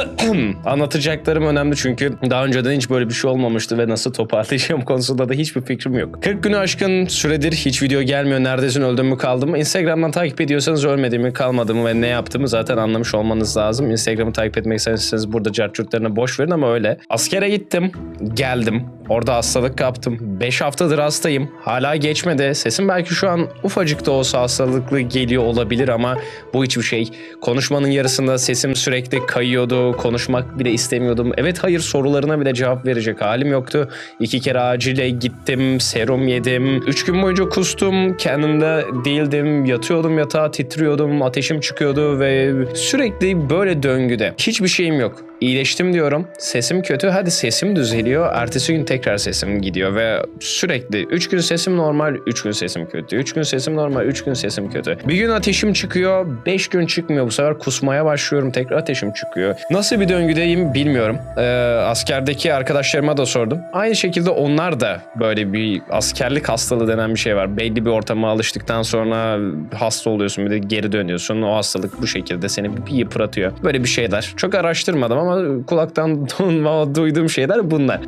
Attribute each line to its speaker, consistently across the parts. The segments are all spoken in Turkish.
Speaker 1: Anlatacaklarım önemli çünkü daha önceden hiç böyle bir şey olmamıştı ve nasıl toparlayacağım konusunda da hiçbir fikrim yok. 40 günü aşkın süredir hiç video gelmiyor. Neredesin öldüm mü kaldım mı? Instagram'dan takip ediyorsanız ölmediğimi kalmadığımı ve ne yaptığımı zaten anlamış olmanız lazım. Instagram'ı takip etmek isterseniz burada cartçurtlarına boş verin ama öyle. Askere gittim. Geldim. Orada hastalık kaptım. 5 haftadır hastayım. Hala geçmedi. Sesim belki şu an ufacık da olsa hastalıklı geliyor olabilir ama bu hiçbir şey. Konuşmanın yarısında sesim sürekli kayıyordu. Konuşmak bile istemiyordum. Evet hayır sorularına bile cevap verecek halim yoktu. İki kere acile gittim. Serum yedim. Üç gün boyunca kustum. Kendimde değildim. Yatıyordum yatağa titriyordum. Ateşim çıkıyordu ve sürekli böyle döngüde. Hiçbir şeyim yok. İyileştim diyorum. Sesim kötü. Hadi sesim düzeliyor. Ertesi gün tekrar sesim gidiyor ve sürekli 3 gün sesim normal, 3 gün sesim kötü. 3 gün sesim normal, 3 gün sesim kötü. Bir gün ateşim çıkıyor, 5 gün çıkmıyor. Bu sefer kusmaya başlıyorum. Tekrar ateşim çıkıyor. Nasıl bir döngüdeyim bilmiyorum. Ee, askerdeki arkadaşlarıma da sordum. Aynı şekilde onlar da böyle bir askerlik hastalığı denen bir şey var. Belli bir ortama alıştıktan sonra hasta oluyorsun bir de geri dönüyorsun. O hastalık bu şekilde seni bir yıpratıyor. Böyle bir şeyler. Çok araştırmadım ama kulaktan duyduğum şeyler bunlar.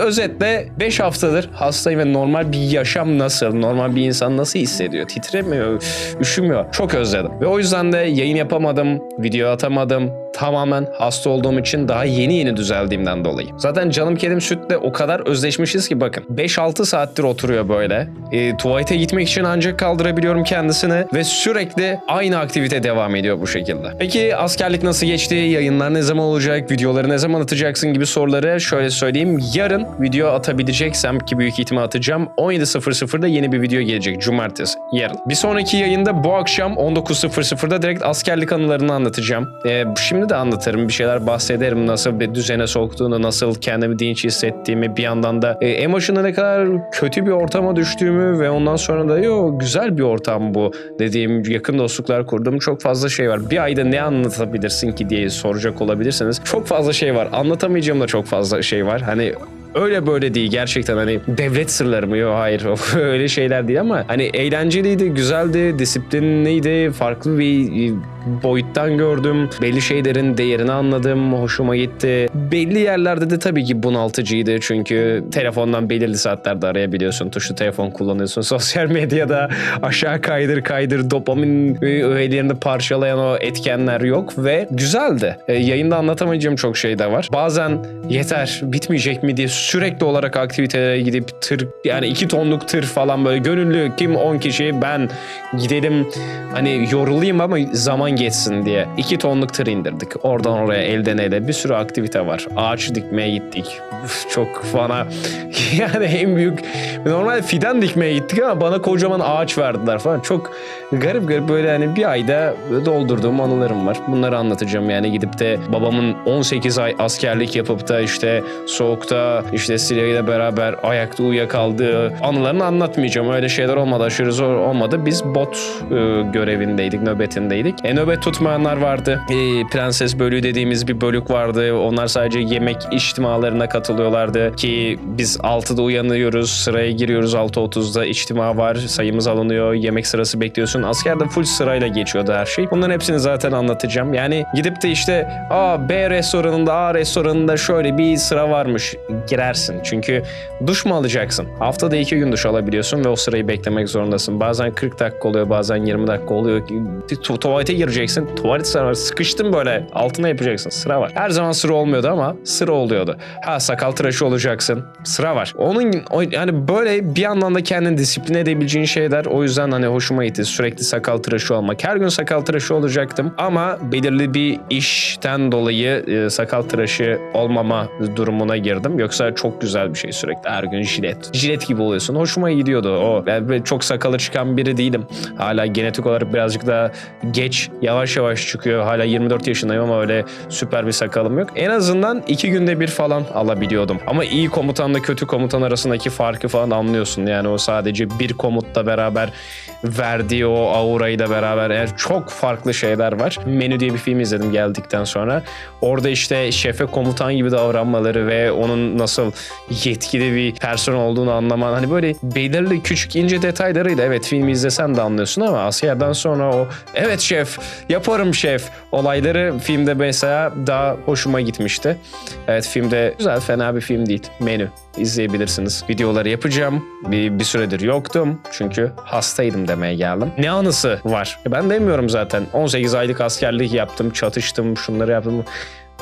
Speaker 1: Özetle 5 haftadır hastayım ve normal bir yaşam nasıl? Normal bir insan nasıl hissediyor? Titremiyor, üşümüyor. Çok özledim. Ve o yüzden de yayın yapamadım, video atamadım. Tamamen hasta olduğum için daha yeni yeni düzeldiğimden dolayı. Zaten canım kedim sütle o kadar özleşmişiz ki bakın. 5-6 saattir oturuyor böyle. E, tuvalete gitmek için ancak kaldırabiliyorum kendisini ve sürekli aynı aktivite devam ediyor bu şekilde. Peki askerlik nasıl geçti? Yayınlar ne zaman olacak? Videoları ne zaman atacaksın gibi soruları şöyle söyleyeyim. Yarın video atabileceksem ki büyük ihtimal atacağım. 17.00'da yeni bir video gelecek. Cumartesi. Yarın. Bir sonraki yayında bu akşam 19.00'da direkt askerlik anılarını anlatacağım. E, şimdi de anlatırım. Bir şeyler bahsederim. Nasıl bir düzene soktuğunu, nasıl kendimi dinç hissettiğimi bir yandan da e, en ne kadar kötü bir ortama düştüğümü ve ondan sonra da yo güzel bir ortam bu dediğim yakın dostluklar kurduğum çok fazla şey var. Bir ayda ne anlatabilirsin ki diye soracak olabilirsiniz. Çok fazla şey var. Anlatamayacağım da çok fazla şey var. Hani Öyle böyle değil gerçekten hani devlet sırları mı? Yok hayır öyle şeyler değil ama hani eğlenceliydi, güzeldi, disiplinliydi, farklı bir boyuttan gördüm. Belli şeylerin değerini anladım, hoşuma gitti. Belli yerlerde de tabii ki bunaltıcıydı çünkü telefondan belirli saatlerde arayabiliyorsun, tuşlu telefon kullanıyorsun. Sosyal medyada aşağı kaydır kaydır dopamin öğelerini parçalayan o etkenler yok ve güzeldi. E, yayında anlatamayacağım çok şey de var. Bazen yeter bitmeyecek mi diye sürekli olarak aktivitelere gidip tır yani iki tonluk tır falan böyle gönüllü kim 10 kişi ben gidelim hani yorulayım ama zaman geçsin diye. 2 tonluk tır indirdik. Oradan oraya elden ele bir sürü aktivite var. Ağaç dikmeye gittik. Çok bana yani en büyük normal fidan dikmeye gittik ama bana kocaman ağaç verdiler falan. Çok garip garip böyle hani bir ayda doldurduğum anılarım var. Bunları anlatacağım yani gidip de babamın 18 ay askerlik yapıp da işte soğukta işte silahıyla beraber ayakta uyuyakaldığı anılarını anlatmayacağım. Öyle şeyler olmadı aşırı zor olmadı. Biz bot e, görevindeydik, nöbetindeydik. E, nöbet tutmayanlar vardı. E, Prenses bölüğü dediğimiz bir bölük vardı. Onlar sadece yemek içtimalarına katılıyorlardı ki biz 6'da uyanıyoruz, sıraya giriyoruz 6.30'da içtima var, sayımız alınıyor, yemek sırası bekliyorsun. Askerde full sırayla geçiyordu her şey. Bunların hepsini zaten anlatacağım. Yani gidip de işte A, B restoranında, A restoranında şöyle bir sıra varmış. Girersin. Çünkü duş mu alacaksın? Haftada iki gün duş alabiliyorsun ve o sırayı beklemek zorundasın. Bazen 40 dakika oluyor, bazen 20 dakika oluyor. Tu- tuvalete gireceksin. Tuvalet var. Sıkıştın böyle. Altına yapacaksın. Sıra var. Her zaman sıra olmuyordu ama sıra oluyordu. Ha sakal tıraşı olacaksın. Sıra var. Onun yani böyle bir yandan da kendini disipline edebileceğin şeyler. O yüzden hani hoşuma gitti. Sürekli sakal tıraşı olmak. Her gün sakal tıraşı olacaktım. Ama belirli bir işten dolayı e, sakal tıraşı olmama durumuna girdim. Yoksa çok güzel bir şey sürekli. Her gün jilet. Jilet gibi oluyorsun. Hoşuma gidiyordu o. Ben çok sakalı çıkan biri değilim. Hala genetik olarak birazcık daha geç, yavaş yavaş çıkıyor. Hala 24 yaşındayım ama öyle süper bir sakalım yok. En azından iki günde bir falan alabiliyordum. Ama iyi komutanla kötü komutan arasındaki farkı falan anlıyorsun. Yani o sadece bir komutla beraber verdiği o aurayla beraber eğer çok farklı şeyler var. Menü diye bir film izledim geldikten sonra. Orada işte şefe komutan gibi davranmaları ve onun nasıl yetkili bir person olduğunu anlaman. Hani böyle belirli küçük ince detaylarıyla evet filmi izlesen de anlıyorsun ama askerden sonra o evet şef yaparım şef olayları filmde mesela daha hoşuma gitmişti. Evet filmde güzel fena bir film değil. Menü izleyebilirsiniz. Videoları yapacağım. Bir, bir süredir yoktum. Çünkü hastaydım demeye geldim. Ne anısı var? Ben demiyorum zaten. 18 aylık askerlik yaptım, çatıştım, şunları yaptım.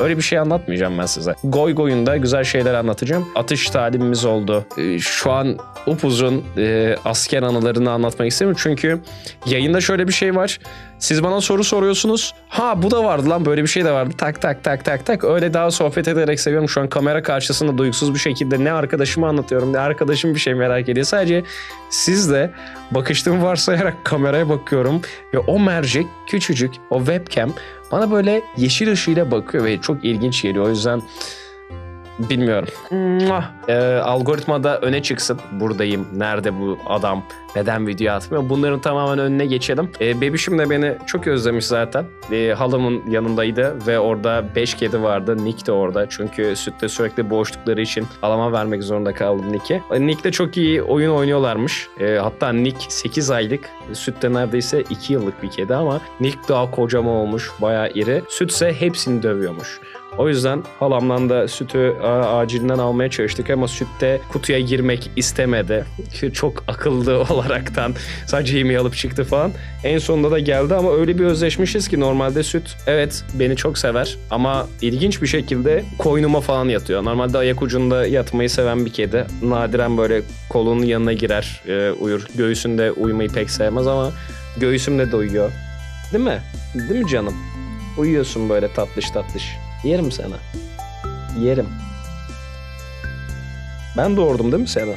Speaker 1: Öyle bir şey anlatmayacağım ben size. Goy goyunda güzel şeyler anlatacağım. Atış talimimiz oldu. Ee, Şu an upuzun e, asker anılarını anlatmak istemiyorum. Çünkü yayında şöyle bir şey var. Siz bana soru soruyorsunuz. Ha bu da vardı lan böyle bir şey de vardı. Tak tak tak tak tak. Öyle daha sohbet ederek seviyorum. Şu an kamera karşısında duygusuz bir şekilde ne arkadaşıma anlatıyorum ne arkadaşım bir şey merak ediyor. Sadece siz de bakıştığımı varsayarak kameraya bakıyorum. Ve o mercek küçücük o webcam bana böyle yeşil ışığıyla bakıyor ve çok ilginç geliyor. O yüzden bilmiyorum. Ee, algoritmada öne çıksın. Buradayım. Nerede bu adam? Neden video atmıyor? Bunların tamamen önüne geçelim. Ee, bebişim de beni çok özlemiş zaten. Ee, halamın yanındaydı ve orada 5 kedi vardı. Nick de orada. Çünkü sütte sürekli boğuştukları için halama vermek zorunda kaldım Nick'i. Ee, Nick de çok iyi oyun oynuyorlarmış. Ee, hatta Nick 8 aylık. Sütte neredeyse 2 yıllık bir kedi ama Nick daha kocaman olmuş. Bayağı iri. Sütse hepsini dövüyormuş. O yüzden halamdan da sütü acilinden almaya çalıştık ama sütte kutuya girmek istemedi. Çok akıllı olaraktan sadece yemeği alıp çıktı falan. En sonunda da geldi ama öyle bir özleşmişiz ki normalde süt evet beni çok sever ama ilginç bir şekilde koynuma falan yatıyor. Normalde ayak ucunda yatmayı seven bir kedi. Nadiren böyle kolunun yanına girer e, uyur. Göğsünde uyumayı pek sevmez ama göğsümde de uyuyor. Değil mi? Değil mi canım? Uyuyorsun böyle tatlış tatlış. Yerim sana. Yerim. Ben doğurdum değil mi seni?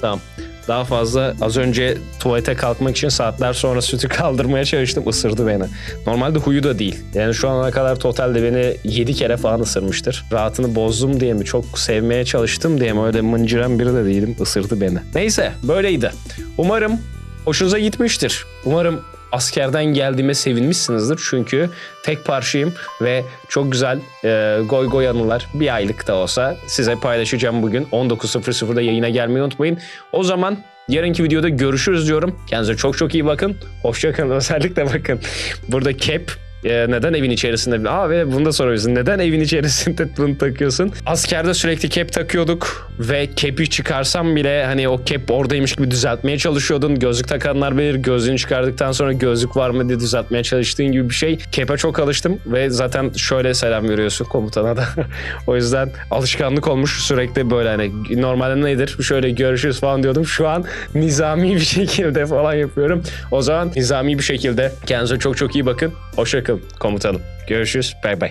Speaker 1: Tamam. Daha fazla az önce tuvalete kalkmak için saatler sonra sütü kaldırmaya çalıştım. ısırdı beni. Normalde huyu da değil. Yani şu ana kadar totalde beni 7 kere falan ısırmıştır. Rahatını bozdum diye mi? Çok sevmeye çalıştım diye mi? Öyle mıncıran biri de değilim. Isırdı beni. Neyse böyleydi. Umarım hoşunuza gitmiştir. Umarım askerden geldiğime sevinmişsinizdir. Çünkü tek parçayım ve çok güzel e, goy goy anılar bir aylık da olsa size paylaşacağım bugün. 19.00'da yayına gelmeyi unutmayın. O zaman yarınki videoda görüşürüz diyorum. Kendinize çok çok iyi bakın. Hoşçakalın özellikle bakın. Burada cap e, neden evin içerisinde? Aa ve bunu da soruyorsun. Neden evin içerisinde bunu takıyorsun? Askerde sürekli cap takıyorduk ve cap'i çıkarsam bile hani o cap oradaymış gibi düzeltmeye çalışıyordun. Gözlük takanlar bilir. Gözlüğünü çıkardıktan sonra gözlük var mı diye düzeltmeye çalıştığın gibi bir şey. Cap'e çok alıştım ve zaten şöyle selam veriyorsun komutana da. o yüzden alışkanlık olmuş sürekli böyle hani normalde nedir? Şöyle görüşürüz falan diyordum. Şu an nizami bir şekilde falan yapıyorum. O zaman nizami bir şekilde kendinize çok çok iyi bakın. Hoşçakalın komutanım. Görüşürüz. Bay bay.